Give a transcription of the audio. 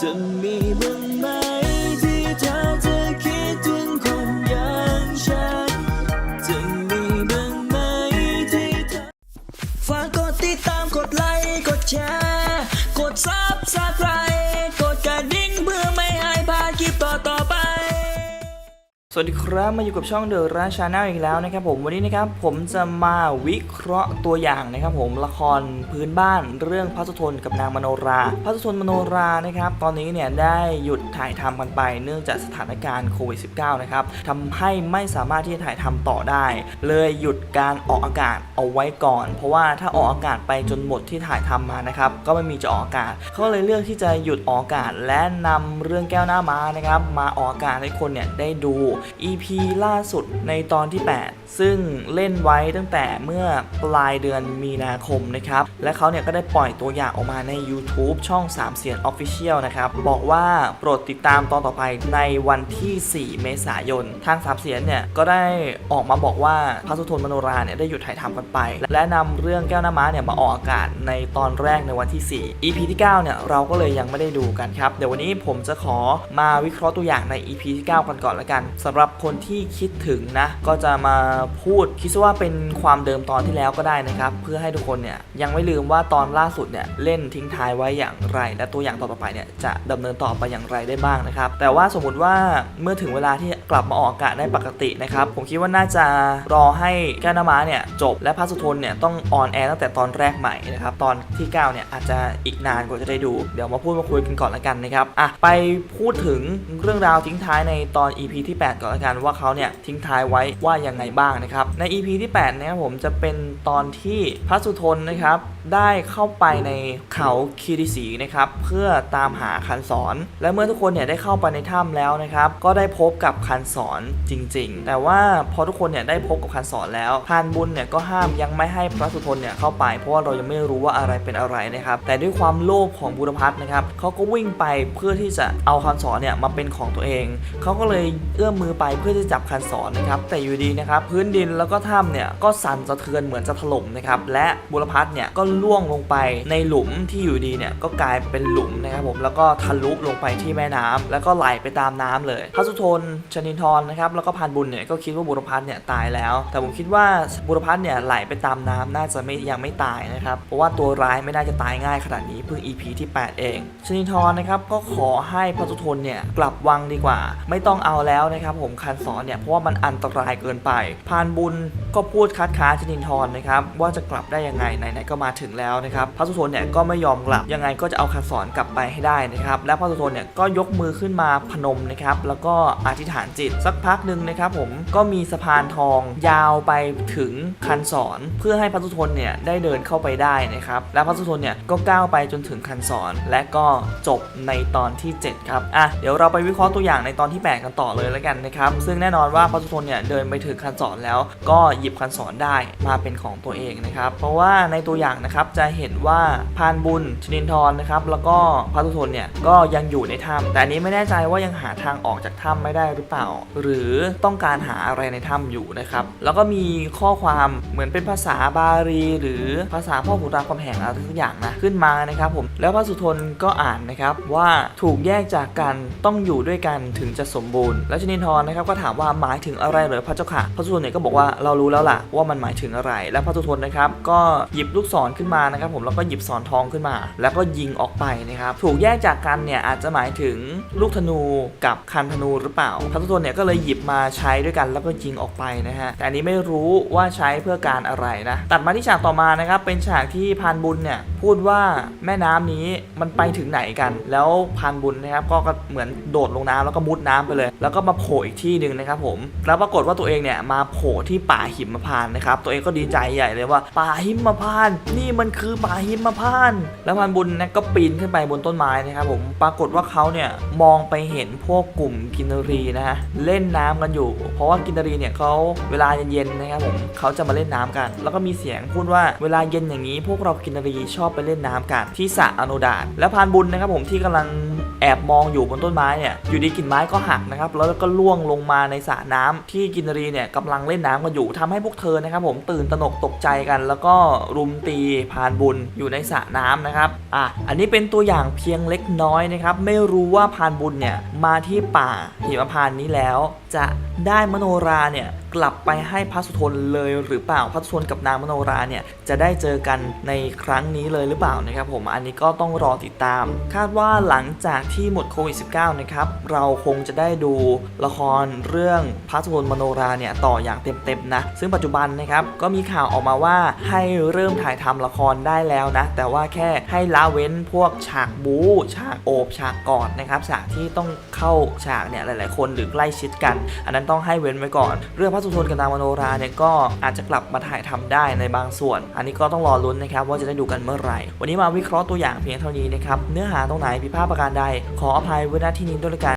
จะมีบ้างไหม วัสดีครับมาอยู่กับช่องเดอะร้านชาแนลอีกแล้วนะครับผมวันนี้นะครับผมจะมาวิเคราะห์ตัวอย่างนะครับผมละครพื้นบ้านเรื่องพระสุทนกับนางมโนราพระสุทนมโนรานะครับตอนนี้เนี่ยได้หยุดถ่ายทำกันไปเนื่องจากสถานการณ์โควิด -19 นะครับทำให้ไม่สามารถที่จะถ่ายทำต่อได้ เลยหยุดการออกอากาศเอาไว้ก่อน เพราะว่าถ้าออกอากาศไปจนหมดที่ถ่ายทำมานะครับก็ไม่มีจะออกอากาศเขาเลยเลือกที่จะหยุดออกอากาศและนำเรื่องแก้วหน้าม้านะครับมาออกอากาศให้คนเนี่ยได้ดู EP ล่าสุดในตอนที่ 8 ซึ่งเล่นไว้ตั้งแต่เมื่อปลายเดือนมีนาคมนะครับ และเขาเนี่ยก็ได้ปล่อยตัวอย่างออกมาใน YouTube ช่อง 3 เสียง Official นะครับ บอกว่าโปรดติดตามตอนต่อไปในวันที่ 4 เมษายน ทาง 3 เสียงเนี่ยก็ได้ออกมาบอกว่าพระสุทนมโนราเนี่ยได้หยุดถ่ายทำกันไป และนำเรื่องแก้วหน้าม้าเนี่ยมาออกอากาศในตอนแรกในวันที่ 4 EP ที่ 9 เนี่ยเราก็เลยยังไม่ได้ดูกันครับ เดี๋ยววันนี้ผมจะขอมาวิเคราะห์ตัวอย่างใน EP ที่ 9 กันก่อนละกันสำหรับหรับคนที่คิดถึงนะ ก็จะมาพูดคิดว่าเป็นความเดิมตอนที่แล้วก็ได้นะครับ เพื่อให้ทุกคนเนี่ยยังไม่ลืมว่าตอนล่าสุดเนี่ยเล่นทิ้งท้ายไว้อย่างไร และตัวอย่างต่อไปเนี่ยจะดำเนินต่อไปอย่างไรได้บ้างนะครับ แต่ว่าสมมุติว่าเมื่อถึงเวลาที่กลับมาออกอากาศได้ปกตินะครับ ผมคิดว่าน่าจะรอให้แก้วน้ำม้าเนี่ยจบและพระสุทนเนี่ยต้องออนแอร์ตั้งแต่ตอนแรกใหม่นะครับตอนที่ 9 เนี่ยอาจจะอีกนานกว่าจะได้ดู เดี๋ยวมาพูดมาคุยกันก่อนละกันนะครับอะไปพูดถึงเรื่องราวทิ้งท้ายในตอน EP ที่ 8ก่อนละกันว่าเขาเนี่ยทิ้งท้ายไว้ว่ายังไงบ้างนะครับ ใน EP ที่8เนี่ยผมจะเป็นตอนที่พระสุทนนะครับได้เข้าไปในเขาคีริสีนะครับเพื่อตามหาคันสอน และเมื่อทุกคนเนี่ยได้เข้าไปในถ้ำแล้วนะครับก็ได้พบกับคันสอนจริง ๆ แต่ว่าพอทุกคนเนี่ยได้พบกับคันสอนแล้วพานบุญเนี่ยก็ห้ามยังไม่ให้พระสุทนเนี่ยเข้าไป เพราะว่าเรายังไม่รู้ว่าอะไรเป็นอะไรนะครับ แต่ด้วยความโลภของบุรพัฒน์นะครับเขาก็วิ่งไปเพื่อที่จะเอาคันสอนเนี่ยมาเป็นของตัวเองเขาก็เลยเอื้อมมือไปเพื่อจะจับคันสอนะครับแต่อยู่ดีนะครับพื้นดินแล้วก็ถ้ำเนี่ยก็สั่นสะเทือนเหมือนจะถล่มนะครับและบุรพัฒน์เนี่ยก็ล่วงลงไปในหลุมที่อยู่ดีเนี่ยก็กลายเป็นหลุมนะครับผมแล้วก็ทะลุลงไปที่แม่น้ำแล้วก็ไหลไปตามน้ำเลยพระสุทนชนินทรนะครับแล้วก็พานบุญเนี่ยก็คิดว่าบุรพัฒน์เนี่ยตายแล้ว แต่ผมคิดว่าบุรพัฒน์เนี่ยไหลไปตามน้ำน่าจะไม่ยังไม่ตายนะครับเพราะว่าตัวร้ายไม่น่าจะตายง่ายขนาดนี้เพิ่ง EP ที่ 8 เองชนินทรนะครับก็ขอให้พระสุทนเนี่ยกลับวังดีกว่า ไม่ต้องเอาแล้วนะครับผมคันสอนเนี่ยเพราะว่ามันอันตรายเกินไป พานบุญก็พูดคัดค้านชนินทรนะครับว่าจะกลับได้ยังไงไหนๆก็มาถึงแล้วนะครับพระสุทนเนี่ยก็ไม่ยอมกลับยังไงก็จะเอาคันสอนกลับไปให้ได้นะครับและพระสุทนเนี่ยก็ยกมือขึ้นมาพนมนะครับแล้วก็อธิษฐานจิตสักพักหนึ่งนะครับผมก็มีสะพานทองยาวไปถึงคันสอนเพื่อให้พระสุทนเนี่ยได้เดินเข้าไปได้นะครับและพระสุทนเนี่ยก็ก้าวไปจนถึงคันสอนและก็จบในตอนที่ 7 ครับอะเดี๋ยวเราไปวิเคราะห์ตัวอย่างในตอนที่ 8 กันต่อเลยแล้วกันนะครับซึ่งแน่นอนว่าพระสุทนเนี่ยเดินไปถึงคันสอนแล้วก็หยิบคันสอนได้มาเป็นของตัวเองนะครับเพราะว่าในตัวอย่างนะครับจะเห็นว่าพานบุญชนินทรนะครับแล้วก็พระสุทนเนี่ยก็ยังอยู่ในถ้ำแต่อันนี้ไม่แน่ใจว่ายังหาทางออกจากถ้ำไม่ได้หรือเปล่า หรือต้องการหาอะไรในถ้ำอยู่นะครับแล้วก็มีข้อความเหมือนเป็นภาษาบาลี หรือภาษาพ่อขุนรามคำแหงอะไรทุกอย่างนะขึ้นมานะครับผมแล้วพระสุทนก็อ่านนะครับว่าถูกแยกจากกันต้องอยู่ด้วยกันถึงจะสมบูรณ์ แล้วชนินทรนะครับก็ถามว่าหมายถึงอะไรเหรอพระเจ้าค่ะ พระสุทนเนี่ยก็บอกว่าเรารู้แล้วล่ะว่ามันหมายถึงอะไร และพระสุทนนะครับก็หยิบลูกศรขึ้นมานะครับผมแล้วก็หยิบศรทองขึ้นมา แล้วก็ยิงออกไปนะครับถูกแยกจากกันเนี่ยอาจจะหมายถึงลูกธนูกับคันธนูหรือเปล่า พระสุทนเนี่ยก็เลยหยิบมาใช้ด้วยกันแล้วก็ยิงออกไปนะฮะแต่อันนี้ไม่รู้ว่าใช้เพื่อการอะไรนะตัดมาที่ฉากต่อมานะครับเป็นฉากที่พานบุญเนี่ยพูดว่าแม่น้ำนี้มันไปถึงไหนกัน แล้วพานบุญนะครับก็เหมือนโดดลงน้ำแล้วก็มุดน้ำไปเลย แล้วก็มาโผล่อีกที่หนึ่งนะครับผมแล้วปรากฏว่าตัวเองเนี่ยมาโผล่ที่ป่าหิมพานต์นะครับตัวเองก็ดีใจใหญ่เลยว่า ป่าหิมพานต์นี่มันคือป่าหิมพานต์แล้วพานบุญนะก็ปีนขึ้นไปบนต้นไม้นะครับผมปรากฏว่าเขาเนี่ยมองไปเห็นพวกกลุ่มกินรีนะฮะเล่นน้ำกันอยู่ เพราะว่ากินรีเนี่ยเขาเวลาเย็นๆนะครับผมเขาจะมาเล่นน้ำกัน แล้วก็มีเสียงพูดว่าเวลาเย็นอย่างนี้พวกเรากินรีชอบไปเล่นน้ำกันที่สระอโนดาตและพานบุญนะครับผมที่กำลังแอบมองอยู่บนต้นไม้เนี่ยอยู่ดีกิ่งไม้ก็หักนะครับแล้วก็ล่วงลงมาในสระน้ำที่กินรีเนี่ยกำลังเล่นน้ำกันอยู่ทำให้พวกเธอนะครับผมตื่นตระหนกตกใจกัน แล้วก็รุมตีพานบุญอยู่ในสระน้ำนะครับอะอันนี้เป็นตัวอย่างเพียงเล็กน้อยนะครับไม่รู้ว่าพานบุญเนี่ยมาที่ป่าหิมพานนี้แล้ว จะได้มโนราเนี่ยกลับไปให้พระสุทนเลยหรือเปล่าพระสุทนกับนางมโนราเนี่ยจะได้เจอกันในครั้งนี้เลยหรือเปล่านะครับผมอันนี้ก็ต้องรอติดตาม คาดว่าหลังจากที่หมดโควิด -19 นะครับเราคงจะได้ดูละครเรื่องพระสุทนมโนราเนี่ยต่ออย่างเต็มๆนะซึ่งปัจจุบันนะครับก็มีข่าวออกมาว่าให้เริ่มถ่ายทำละครได้แล้วนะแต่ว่าแค่ให้ละเว้นพวกฉากบู๊ฉากโอบฉากกอดนะครับฉากที่ต้องเข้าฉากเนี่ยหลาย ๆ คนหรือใกล้ชิดกัน อันนั้นต้องให้เว้นไว้ก่อนเรื่องพสุทนกับนางมโนราเนี่ยก็อาจจะกลับมาถ่ายทำได้ในบางส่วน อันนี้ก็ต้องรอลุ้นนะครับว่าจะได้ดูกันเมื่อไหร่ วันนี้มาวิเคราะห์ตัวอย่างเพียงเท่านี้นะครับ เนื้อหาตรงไหนผิดพลาดประการใด ขออภัยไว้ณที่นี้ด้วยละกัน